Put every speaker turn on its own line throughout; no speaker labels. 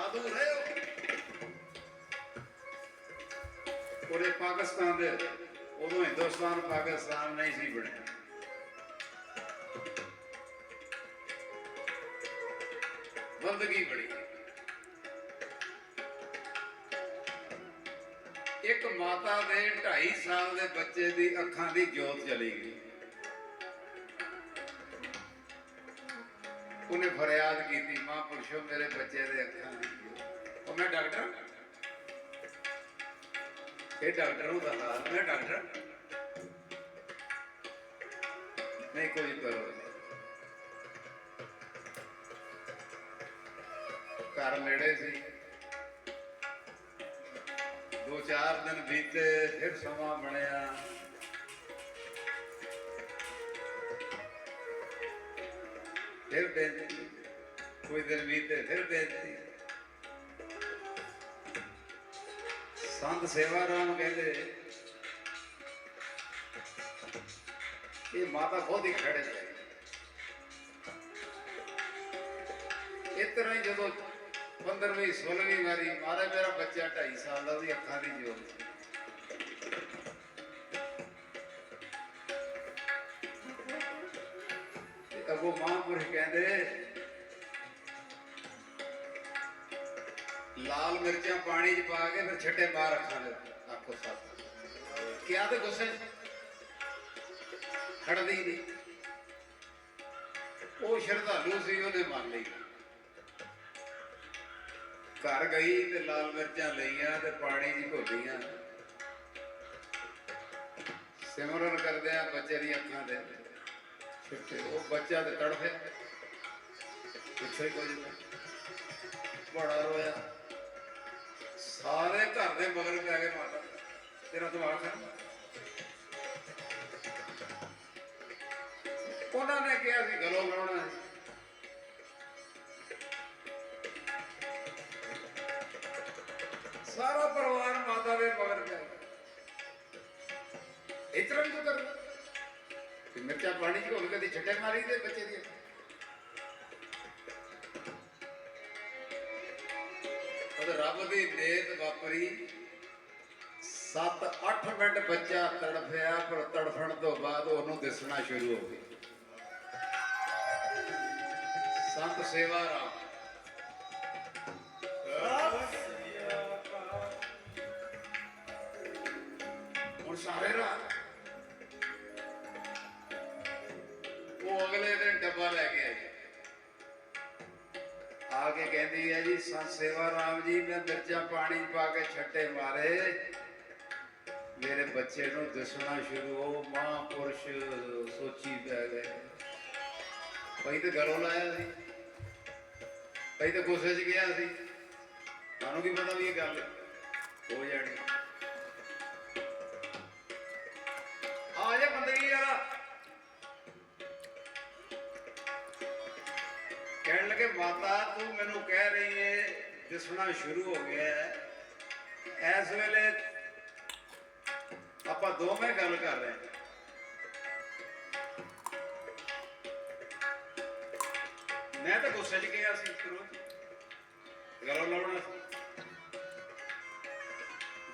ਸਾਧੂ ਰਹੇ ਉਹਦੇ ਪਾਕਿਸਤਾਨ ਦੇ, ਉਦੋਂ ਹਿੰਦੁਸਤਾਨ, ਪਾਕਿਸਤਾਨ ਨਹੀਂ ਸੀ ਬਣਿਆ। ਬੰਦਗੀ ਬੜੀ ਇੱਕ ਮਾਤਾ ਦੇ 2.5 ਸਾਲ ਦੇ ਬੱਚੇ ਦੀ ਅੱਖਾਂ ਦੀ ਜੋਤ ਚਲੀ ਗਈ। ਉਹਨੇ ਫਰਿਆਦ ਕੀਤੀ, ਮਾਂ ਪੁਰਸ਼ੋ ਮੇਰੇ ਬੱਚੇ ਦੇ ਅੱਖਾਂ ਦੀ ਉਹ ਮੈਂ ਡਾਕਟਰ। ਇਹ ਡਾਕਟਰ ਨੂੰ ਦੱਸਦਾ ਮੈਂ ਡਾਕਟਰ। ਨਹੀਂ, ਕੋਈ ਕਰੋ ਘਰ ਨੇੜੇ ਸੀ। ਦੋ ਚਾਰ ਦਿਨ ਬੀਤੇ, ਫਿਰ ਸਮਾਂ ਬਣਿਆ। ਫਿਰ ਬੇਨਤੀ। ਕੋਈ ਦਿਨ ਬੀਤੇ ਫਿਰ ਬੇਨਤੀ। ਸੰਤ ਸੇਵਾ ਰਾਮ ਕਹਿੰਦੇ, ਇਹ ਮਾਤਾ ਖੁਦ ਹੀ ਖੜੇ ਨੇ। ਇਸ ਤਰ੍ਹਾਂ ਹੀ ਜਦੋਂ 15ਵੀਂ 16ਵੀਂ ਵਾਰੀ ਮਾਰੇ ਮੇਰਾ ਬੱਚਾ 2.5 ਸਾਲ ਦਾ ਉਹਦੀ ਅੱਖਾਂ ਦੀ ਜੋਤ ਅਗੋ ਮਹਾਂਪੁਰਖ ਕਹਿੰਦੇ, ਲਾਲ ਮਿਰਚਾਂ ਪਾਣੀ 'ਚ ਪਾ ਕੇ ਫਿਰ ਛੱਟੇ ਮਾਰ ਅੱਖਾਂ ਦੇ ਆਖੋ ਸੱਤ ਕਿਆ ਤੇ ਗੁੱਸੇ? ਖੜਦੀ ਨਹੀਂ ਉਹ ਸ਼ਰਧਾਲੂ ਸੀ, ਉਹਨੇ ਮੰਨ ਲਈ। ਘਰ ਗਈ ਤੇ ਲਾਲ ਮਿਰਚਾਂ ਲਈਆਂ ਤੇ ਪਾਣੀ 'ਚ ਘੋਲੀਆਂ। ਸਿਮਰਨ ਕਰਦਿਆਂ ਬੱਚੇ ਦੀਆਂ ਅੱਖਾਂ ਦੇ ਉਹ ਬੱਚਾ ਤੇ ਤੜਫਿਆ ਪਿੱਛੇ ਹੀ ਨਹੀਂ। ਬੜਾ ਰੋਇਆ। ਸਾਰੇ ਘਰ ਦੇ ਮਗਰ ਪੈ ਗਏ ਮਾਤਾ। ਤੇਰਾ ਦਿਮਾਗ ਹੈ ਉਹਨਾਂ ਨੇ ਕਿਹਾ ਸੀ, ਗਲੋ ਲਾਉਣਾ ਸਾਰਾ ਪਰਿਵਾਰ ਮਾਤਾ ਦੇ ਮਗਰ ਪੈ ਗਿਆ। ਇਤਰਾ ਵੀ ਤੂੰ ਕਰਦਾ। ਕਿ ਮਿਰਚਾਂ ਪਾਣੀ ਚ ਘੋਲ ਕੇ ਤੇ ਮਾਰੀ ਦੇ ਬੱਚੇ ਦੀ ਉਹ ਰੱਬ ਦੀ ਦੇਤ ਵਾਪਰੀ। 7-8 ਮਿੰਟ ਬੱਚਾ ਤੜਫਿਆ, ਪਰ ਤੜਫਣ ਤੋਂ ਬਾਅਦ ਉਹਨੂੰ ਦਿਸਣਾ ਸ਼ੁਰੂ ਹੋ ਗਿਆ। ਸੰਤ ਸੇਵਾ ਰਾਮ। ਹੁਣ ਸਾਰੇ ਰਾਤ ਅਗਲੇ ਲੈ ਕੇ ਆਈ। ਆ ਕੇ ਕਹਿੰਦੀ ਹੈ ਜੀ, ਸੰਤ ਸੇਵਾ ਰਾਮ ਜੀ, ਮੈਂ ਮਿਰਚਾਂ ਪਾਣੀ ਪਾ ਕੇ ਛੱਟੇ ਮਾਰੇ। ਮੇਰੇ ਬੱਚੇ ਨੂੰ ਦਿਸਣਾ ਸ਼ੁਰੂ ਹੋ ਮਹਾਂਪੁਰਸ਼ ਸੋਚੀ ਪੈ ਗਏ। ਪਈ ਤੇ ਗਲੋਂ ਲਾਇਆ ਸੀ। ਪਈ ਤੇ ਗੁੱਸੇ 'ਚ ਗਿਆ ਸੀ। ਤੁਹਾਨੂੰ ਕੀ ਪਤਾ ਵੀ ਇਹ ਗੱਲ ਹੋ ਜਾਣੀ। ਤੂੰ ਮੈਨੂੰ ਕਹਿ ਰਹੀ ਏ, ਦਿਸਣਾ ਸ਼ੁਰੂ ਹੋ ਗਿਆ ਹੈ। ਇਸ ਵੇਲੇ ਆਪਾਂ ਦੋਵੇਂ ਗੱਲ ਕਰ ਰਹੇ ਹਾਂ। ਮੈਂ ਤਾਂ ਗੁੱਸੇ 'ਚ ਗਿਆ ਸੀ ਸ਼ੁਰੂ ਗਲੋਂ ਲਾਉਣਾ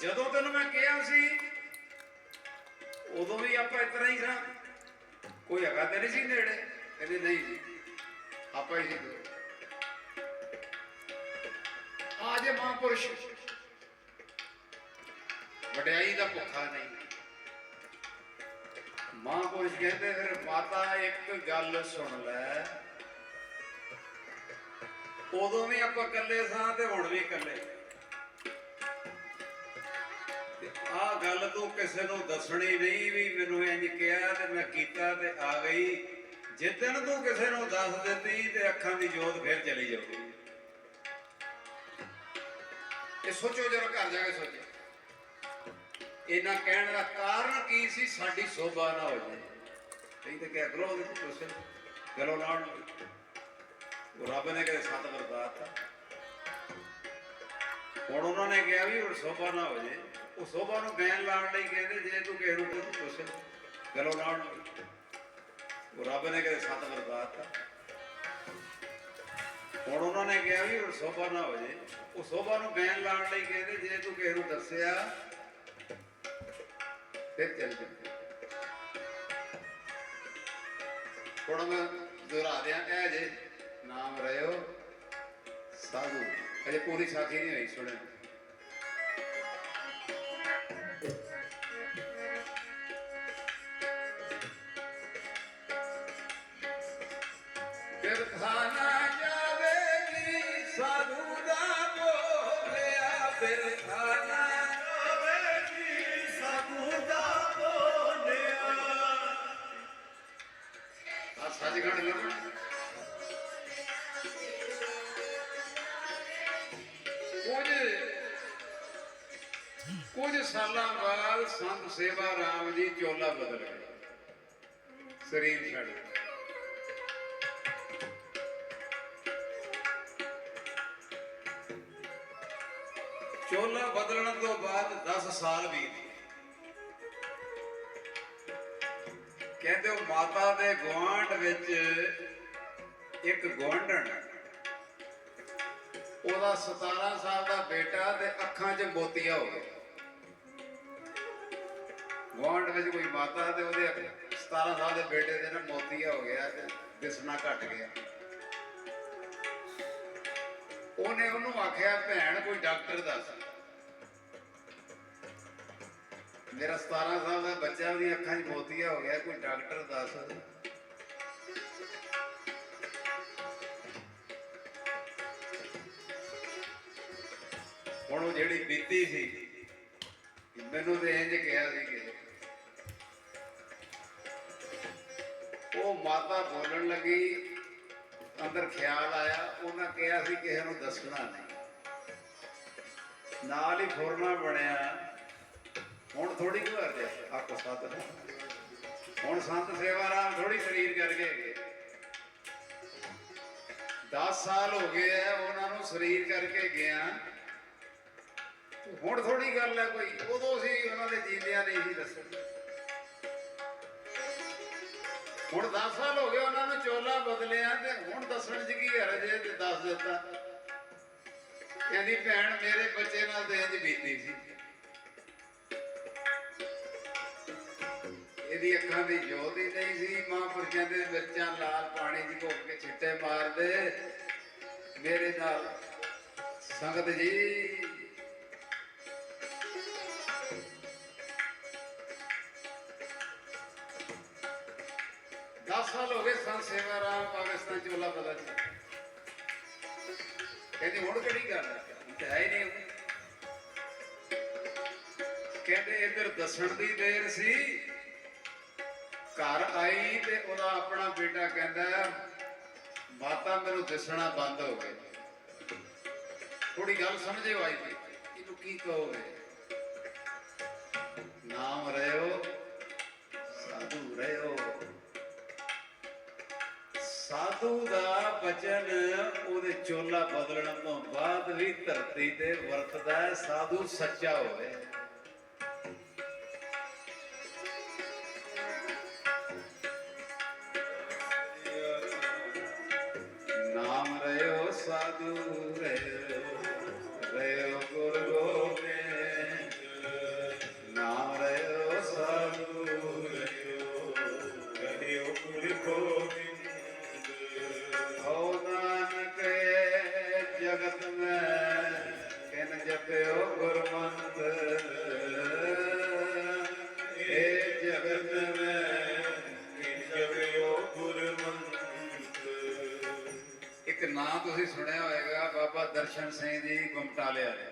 ਜਦੋਂ ਤੈਨੂੰ ਮੈਂ ਕਿਹਾ ਸੀ, ਉਦੋਂ ਵੀ ਆਪਾਂ ਇਸ ਤਰ੍ਹਾਂ ਹੀ ਸਾਂ। ਕੋਈ ਹੈਗਾ ਤੇ ਨਹੀਂ ਸੀ ਨੇੜੇ? ਕਹਿੰਦੇ, ਨਹੀਂ ਜੀ, ਆਪਾਂ ਹੀ ਸੀ। ਦੋ। ਮਹਾਂਪੁਰਸ਼। ਵਡਿਆਈ ਦਾ ਭੁੱਖਾ ਨਹੀਂ। ਮਹਾਂਪੁਰਸ਼ ਕਹਿੰਦੇ ਫਿਰ ਮਾਤਾ ਇੱਕ ਗੱਲ ਸੁਣ ਲੈ। ਉਦੋਂ ਵੀ ਆਪਾਂ ਇਕੱਲੇ ਸਾਂ ਤੇ ਹੁਣ ਵੀ ਇਕੱਲੇ। ਆ ਗੱਲ ਤੂੰ ਕਿਸੇ ਨੂੰ ਦੱਸਣੀ ਨਹੀਂ ਵੀ ਮੈਨੂੰ ਇੰਜ ਕਿਹਾ ਤੇ ਮੈਂ ਕੀਤਾ ਤੇ ਆ ਗਈ। ਜਿੱਦਣ ਤੂੰ ਕਿਸੇ ਨੂੰ ਦੱਸ ਦਿੱਤੀ ਤੇ ਅੱਖਾਂ ਦੀ ਜੋਤ ਫਿਰ ਚਲੀ ਜਾਊਗੀ। ਇਹ ਸੋਚੋ ਜਰਾ ਘਰ ਜਾ ਕੇ ਸੋਚੋ। ਇਹਨਾਂ ਕਹਿਣ ਦਾ ਕਾਰਨ ਕੀ ਸੀ? ਸਾਡੀ ਸੋਭਾ ਨਾ ਹੋ ਜਾਏ। ਨਹੀਂ ਤੇ ਕਿਹਾ ਕਰੋ ਉਹਦੇ ਕੁਐਸਚਨ ਗਲੋ ਲਾਉਣ ਉਹ ਰੱਬ ਨੇ ਕਿਹਾ ਸੱਤ ਵਰਦਾਤਾ ਹੁਣ ਉਹਨਾਂ ਨੇ ਕਿਹਾ ਵੀ ਉਹ ਸੋਭਾ ਨਾ ਹੋ ਜਾਏ। ਉਹ ਸੋਭਾ ਨੂੰ ਬੈਨ ਲਾਉਣ ਲਈ ਕਹਿੰਦੇ, ਜੇ ਤੂੰ ਕਿਸੇ ਨੂੰ ਕੁਝ ਪੁੱਛ। ਗਲੋ ਲਾਉਣ ਉਹ ਰੱਬ ਨੇ ਕਿਹਾ ਸੱਤ ਵਰਦਾਤਾ ਹੁਣ ਉਹਨਾਂ ਨੇ ਕਿਹਾ ਵੀ ਹੁਣ ਸੋਭਾ ਨਾ ਹੋ ਜੇ। ਉਹ ਸੋਭਾ ਨੂੰ ਬੈਨ ਲਾਉਣ ਲਈ ਕਹਿੰਦੇ ਜੇ ਤੂੰ ਕਿਸੇ ਨੂੰ ਦੱਸਿਆ, ਫਿਰ ਚੱਲ ਜਾ ਹੁਣ ਮੈਂ ਦੁਹਰਾ ਦਿਆਂ, ਇਹ ਜੇ ਨਾਮ ਰਿਓ ਸਾਧੂ। ਅਜੇ ਪੂਰੀ ਸਾਖੀ ਨਹੀਂ ਹੋਈ ਸੁਣਿਆ ਫਿਰ ਖਾਣਾ ਬੋਲਿਆ ਫਿਰ ਖਾਣਾ ਜਾਵੇਗੀ ਸਾਧੂ ਕੁਝ ਕੁਝ ਸਾਲਾਂ ਬਾਅਦ ਸੰਤ ਸੇਵਾ ਰਾਮ ਜੀ ਚੋਲਾ ਬਦਲ ਗਏ ਸਰੀਰ ਛੱਡ ਚੋਲਾ ਬਦਲਣ ਤੋਂ ਬਾਅਦ 10 ਸਾਲ ਬੀਤ ਕਹਿੰਦੇ ਉਹ ਮਾਤਾ ਦੇ ਗੁਆਂਢ ਵਿੱਚ ਇੱਕ ਗੁਆਂਢਣ ਉਹਦਾ 17 ਸਾਲ ਦਾ ਬੇਟਾ ਤੇ ਅੱਖਾਂ 'ਚ ਮੋਤੀਆ ਹੋ ਗਿਆ। ਗੁਆਂਢ ਵਿੱਚ ਕੋਈ ਮਾਤਾ ਤੇ ਉਹਦੇ 17 ਸਾਲ ਦੇ ਬੇਟੇ ਦੇ ਨਾ ਮੋਤੀਆ ਹੋ ਗਿਆ ਤੇ ਦਿਸਣਾ ਘਟ ਗਿਆ। ਉਹਨੇ ਉਹਨੂੰ ਆਖਿਆ, ਭੈਣ, ਕੋਈ ਡਾਕਟਰ ਦੱਸ। ਮੇਰਾ 17 ਸਾਲ ਦਾ ਬੱਚਾ, ਉਹਦੀ ਅੱਖਾਂ 'ਚ ਮੋਤੀਆ ਹੋ ਗਿਆ, ਕੋਈ ਡਾਕਟਰ ਦੱਸ। ਹੁਣ ਉਹ ਜਿਹੜੀ ਬੀਤੀ ਸੀ, ਮੈਨੂੰ ਤੇ ਇੰਜ ਕਿਹਾ ਸੀ ਕਿ ਉਹ ਮਾਤਾ ਬੋਲਣ ਲੱਗੀ ਅੰਦਰ ਖਿਆਲ ਆਇਆ, ਉਹਨਾਂ ਕਿਹਾ ਸੀ ਕਿਸੇ ਨੂੰ ਦੱਸਣਾ ਨਹੀਂ। ਨਾਲ ਹੀ ਫੁਰਨਾ ਬਣਿਆ। ਹੁਣ ਥੋੜੀ ਕੁ ਹਰ ਜਾ ਆਪੋ ਸਾਥ ਹੁਣ ਸੰਤ ਸੇਵਾ ਰਾਮ ਥੋੜੀ ਸਰੀਰ ਕਰਕੇ ਗਏ 10 ਸਾਲ ਹੋ ਗਏ ਆ, ਉਹਨਾਂ ਨੂੰ ਸਰੀਰ ਕਰਕੇ ਗਿਆ। ਹੁਣ ਥੋੜੀ ਗੱਲ ਹੈ ਕੋਈ, ਉਦੋਂ ਸੀ ਉਹਨਾਂ ਦੇ ਜੀਂਦਿਆਂ ਨਹੀਂ ਸੀ ਦੱਸਣਾ ਹੁਣ 10 ਸਾਲ ਹੋ ਗਏ ਉਹਨਾਂ ਨੂੰ ਚੋਲਾ ਬਦਲਿਆ ਤੇ ਹੁਣ ਦੱਸਣ ਚ ਕੀ ਹਰਜ ਹੈ ਤੇ ਦੱਸ ਦਿੱਤਾ। ਕਹਿੰਦੀ ਭੈਣ ਮੇਰੇ ਬੱਚੇ ਨਾਲ ਤੇ ਇੰਜ ਬੀਤੀ ਸੀ। ਇਹਦੀ ਅੱਖਾਂ ਦੀ ਜੋਤ ਹੀ ਨਹੀਂ ਸੀ। ਮਹਾਂਪੁਰਸ਼ਾਂ ਦੇ ਬੱਚਾ ਲਾਲ ਪਾਣੀ ਚ ਘੁੱਟ ਕੇ ਛਿੱਟੇ ਮਾਰਦੇ। ਮੇਰੇ ਨਾਲ ਸੰਗਤ ਜੀ ਦਸ ਸਾਲ ਹੋ ਗਏ ਸੰਤ ਸੇਵਾ ਰਾਮ ਪਾਕਿਸਤਾਨ ਚ ਬਲਾ ਬਦਲ ਕਹਿੰਦੇ, ਹੁਣ ਕਿਹੜੀ ਗੱਲ ਹੈ? ਹੁਣ ਹੈ ਨਹੀਂ ਕਹਿੰਦੇ, ਇੱਧਰ ਦੱਸਣ ਦੀ ਦੇਰ ਸੀ। ਘਰ ਆਈ ਤੇ ਉਹਦਾ ਆਪਣਾ ਬੇਟਾ ਕਹਿੰਦਾ, ਮਾਤਾ, ਮੈਨੂੰ ਦਿਸਣਾ ਬੰਦ ਹੋ ਗਿਆ ਥੋੜੀ ਗੱਲ ਸਮਝਿਓ ਆਈ ਦੀ ਇਹਨੂੰ ਕੀ ਕਹੋਗੇ? ਨਾਮ ਰਿਓ ਸਾਧੂ ਰਿਓ ਸਾਧੂ ਦਾ ਬਚਨ, ਉਹਦੇ ਚੋਲਾ ਬਦਲਣ ਤੋਂ ਬਾਅਦ ਵੀ ਧਰਤੀ ਤੇ ਵਰਤਦਾ ਹੈ, ਸਾਧੂ ਸੱਚਾ ਹੋਵੇ। ਨਾਮ ਰਿਓ ਸਾਧੂ ਰਿਓ ਜਪਿਓ ਗੁਰਮੰਤਰ ਏ ਜਗਤ ਮੈਂ, ਜਪਿਓ ਗੁਰਮੰਤਰ ਇੱਕ ਨਾਂ ਤੁਸੀਂ ਸੁਣਿਆ ਹੋਵੇਗਾ, ਬਾਬਾ ਦਰਸ਼ਨ ਸਿੰਘ ਜੀ ਗੁਮਟਾਲੇ ਵਾਲੇ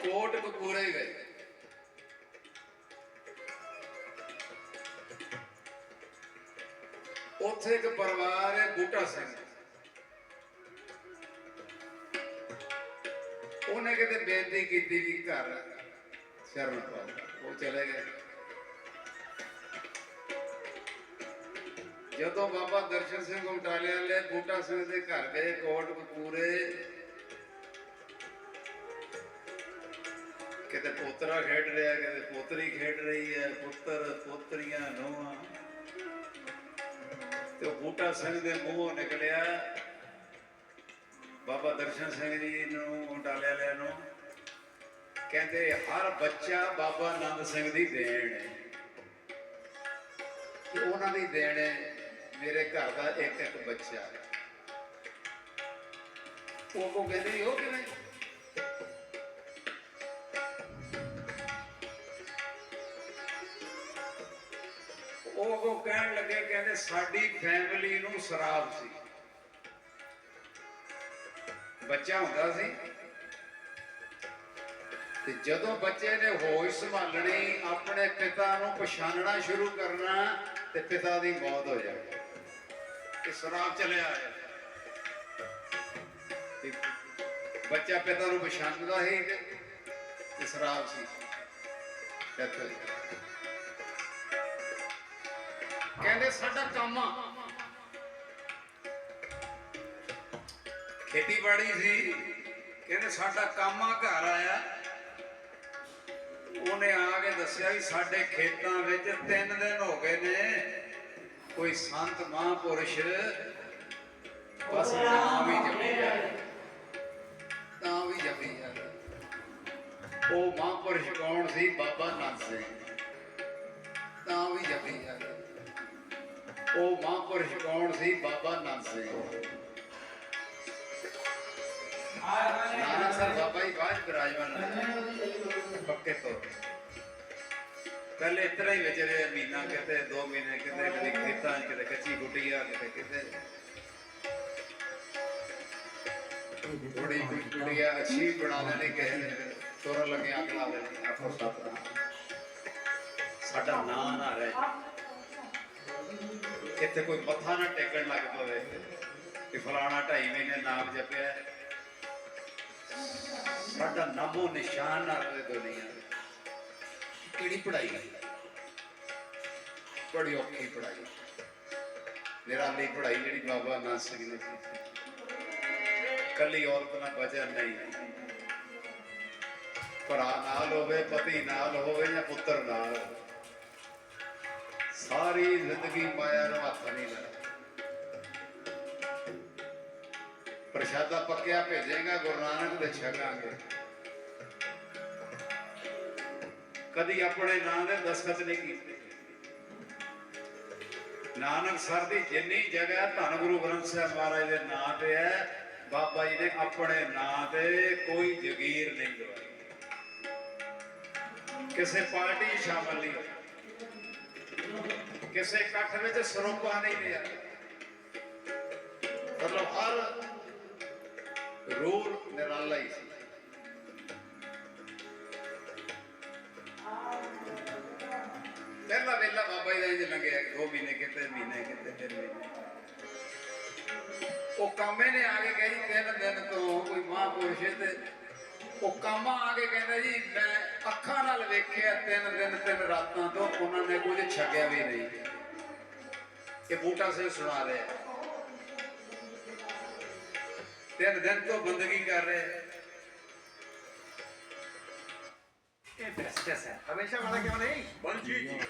ਕੋਟ ਕਪੂਰੇ ਗਏ। ਉੱਥੇ ਇੱਕ ਪਰਿਵਾਰ ਹੈ ਬੂਟਾ ਸਿੰਘ। ਉਹਨੇ ਕਿਤੇ ਬੇਨਤੀ ਕੀਤੀ ਵੀ ਘਰ, ਸ਼ਰਨ ਪਾਓ ਉਹ ਚਲੇ ਗਏ। ਜਦੋਂ ਬਾਬਾ ਦਰਸ਼ਨ ਸਿੰਘ ਉਟਾਲੇ ਵਾਲੇ ਬੂਟਾ ਸਿੰਘ ਦੇ ਘਰ ਗਏ, ਕੋਟ ਕਪੂਰੇ, ਕਿਤੇ ਪੋਤਰਾ ਖੇਡ ਰਿਹਾ, ਕਿਤੇ ਪੋਤਰੀ ਖੇਡ ਰਹੀ ਹੈ, ਪੁੱਤਰ, ਪੋਤਰੀਆਂ ਨੋਹਾਂ ਤੇ ਬੂਟਾ ਸਿੰਘ ਦੇ ਮੂੰਹੋਂ ਨਿਕਲਿਆ ਬਾਬਾ ਦਰਸ਼ਨ ਸਿੰਘ ਜੀ ਨੂੰ ਡਾਲਿਆ ਲਿਆ ਨੂੰ। ਕਹਿੰਦੇ, ਹਰ ਬੱਚਾ ਬਾਬਾ ਆਨੰਦ ਸਿੰਘ ਦੀ ਦੇਣ ਹੈ। ਤੇ ਉਹਨਾਂ ਦੀ ਦੇਣ ਹੈ, ਮੇਰੇ ਘਰ ਦਾ ਇੱਕ ਇੱਕ ਬੱਚਾ ਉਹ ਕੋ ਕਹਿੰਦੇ ਉਹ ਕਿਵੇਂ? ਉਹ ਕੋ ਕਹਿਣ ਲੱਗੇ, ਕਹਿੰਦੇ, ਸਾਡੀ ਫੈਮਿਲੀ ਨੂੰ ਸ਼ਰਾਬ ਸੀ। ਬੱਚਾ ਹੁੰਦਾ ਸੀ, ਤੇ ਜਦੋਂ ਬੱਚੇ ਨੇ ਹੋਸ਼ ਸੰਭਾਲਣੀ, ਆਪਣੇ ਪਿਤਾ ਨੂੰ ਪਛਾਣਨਾ ਸ਼ੁਰੂ ਕਰਨਾ, ਤੇ ਪਿਤਾ ਦੀ ਮੌਤ ਹੋ ਜਾਣੀ ਕਿ ਸ਼ਰਾਬ ਚਲਿਆ ਆਇਆ। ਤੇ ਬੱਚਾ ਪਿਤਾ ਨੂੰ ਪਛਾਣਦਾ ਹੀ ਤੇ ਸ਼ਰਾਬ ਸੀ। ਡੈਥ ਹੋਈ ਕਹਿੰਦੇ, ਸਾਡਾ ਕੰਮ ਆ। ਖੇਤੀਬਾੜੀ ਸੀ ਕਹਿੰਦੇ ਸਾਡਾ ਕੰਮ ਘਰ ਆਇਆ। ਉਹਨੇ ਆ ਕੇ ਦੱਸਿਆ ਵੀ ਸਾਡੇ ਖੇਤਾਂ ਵਿੱਚ ਤਿੰਨ ਦਿਨ ਹੋ ਗਏ ਨੇ, ਕੋਈ ਸੰਤ ਮਹਾਂਪੁਰਸ਼ ਬਸ ਨਾਮ ਵੀ ਜਪੀ ਜਾ ਤਾਂ ਵੀ ਜਪੀ ਜਾ ਉਹ ਮਹਾਂਪੁਰਸ਼ ਕੌਣ ਸੀ? ਬਾਬਾ ਨੰਦ ਸਿੰਘ। ਤਾਂ ਵੀ ਜਪੀ ਜਾ ਉਹ ਮਹਾਂਪੁਰਸ਼ ਕੌਣ ਸੀ? ਬਾਬਾ ਨੰਦ ਸਿੰਘ। ਨਾਨਾ ਸਰ ਬਾਬਾ ਜੀ ਬਾਅਦ ਵਿਰਾਜਮਾਨ ਨੇ। ਪੱਕੇ ਤੌਰ ਤੇ। ਪਹਿਲੇ ਇਤਰਾ ਹੀ ਵਿਚਰੇ ਮਹੀਨਾ ਕਿਤੇ 2 ਮਹੀਨੇ ਕਿਤੇ, ਕਦੀ ਖੇਤਾਂ ਕਿਤੇ ਕੱਚੀ ਗੁੱਟੀਆਂ ਕਿਤੇ ਕਿਤੇ। ਥੋੜੀ ਕੋਈ ਅੱਛੀ ਬਣਾ ਲੈਣੀ, ਕਿਸੇ ਨੇ ਤੋਰਨ ਲੱਗੇ ਅੱਗ ਲਾ ਦੇਣੀ, ਆਪੋ ਸਾਥ ਸਾਡਾ ਨਾਂ ਨਾ ਰਹੇ ਇੱਥੇ ਕੋਈ ਮੱਥਾ ਨਾ ਟੇਕਣ ਲੱਗ ਪਵੇ। ਕਿ ਫਲਾਣਾ ਢਾਈ ਮਹੀਨੇ ਨਾਮ ਜਪਿਆ। ਸਾਡਾ ਨਾਮੋ ਨਿਸ਼ਾਨ ਨਾ ਦੁਨੀਆ ਕਿਹੜੀ ਪੜਾਈ ਬੜੀ ਔਖੀ ਪੜਾਈ ਨਿਰਾਲੀ ਪੜਾਈ ਜਿਹੜੀ ਬਾਬਾ ਨਾਨਕ ਸਿੰਘ ਨੇ ਕੀਤੀ। ਕੱਲੀ ਔਰਤ ਨਾਲ ਬਚਿਆ ਨਹੀਂ। ਭਰਾ ਨਾਲ ਹੋਵੇ, ਪਤੀ ਨਾਲ ਹੋਵੇ ਜਾਂ ਪੁੱਤਰ ਨਾਲ ਸਾਰੀ ਜ਼ਿੰਦਗੀ ਮਾਇਆ ਨੂੰ ਹੱਥ ਨਹੀਂ ਲਾਇਆ। ਪ੍ਰਸ਼ਾਦਾ ਪੱਕਿਆ ਭੇਜੇਗਾ, ਗੁਰੂ ਨਾਨਕ ਦੇ ਛਕਾਂਗੇ। ਕਦੀ ਆਪਣੇ ਨਾਂ ਦੇ ਦਸਖਤ ਨਹੀਂ ਕੀਤੇ। ਨਾਨਕ ਸਰ ਦੀ ਜਿੰਨੀ ਜਗ੍ਹਾ ਧੰਨ ਗੁਰੂ ਗ੍ਰੰਥ ਸਾਹਿਬ ਮਹਾਰਾਜ ਦੇ ਨਾਂ ਤੇ ਹੈ, ਬਾਬਾ ਜੀ ਨੇ ਆਪਣੇ ਨਾਂ ਤੇ ਕੋਈ ਜਗੀਰ ਨਹੀਂ ਦਵਾਈ ਕਿਸੇ ਪਾਰਟੀ 'ਚ ਸ਼ਾਮਲ ਨਹੀਂ ਹੋਏ ਕਿਸੇ ਇਕੱਠ ਵਿੱਚ ਸਰੋਪਾ ਨਹੀਂ ਲਿਆ। ਮਤਲਬ ਹਰ ਰੂਲ ਨਿਰਾਲਾ ਹੀ ਸੀ। ਪਹਿਲਾ ਵੇਲਾ ਬਾਬਾ ਜੀ ਦਾ ਇੰਜ ਲੰਘਿਆ, ਦੋ ਮਹੀਨੇ ਕਿਤੇ ਮਹੀਨੇ ਕਿਤੇ, ਫਿਰ ਮਹੀਨੇ ਉਹ ਕਾਮੇ ਨੇ ਆ ਕੇ ਕਹੀ ਤਿੰਨ ਦਿਨ ਤੋਂ ਕੋਈ ਮਹਾਂਪੁਰਸ਼ ਤੇ ਉਹ ਕਾਮਾ ਆ ਕੇ ਕਹਿੰਦਾ ਜੀ, ਮੈਂ ਅੱਖਾਂ ਨਾਲ ਵੇਖਿਆ, ਤਿੰਨ ਦਿਨ, ਤਿੰਨ ਰਾਤਾਂ ਤੋਂ ਉਹਨਾਂ ਨੇ ਕੁਝ ਛਕਿਆ ਵੀ ਨਹੀਂ। ਇਹ ਬੂਟਾ ਸਿੰਘ ਸੁਣਾ ਰਿਹਾ। ਤਿੰਨ ਦਿਨ ਤੋਂ ਬੰਦਗੀ ਕਰ ਰਹੇ।
ਇਹ ਬੈਸਟ ਹੈ। ਹਮੇਸ਼ਾ ਵਾਲਾ ਕਿਉਂ ਨਹੀਂ?
ਬੰਜੀ ਜੀ।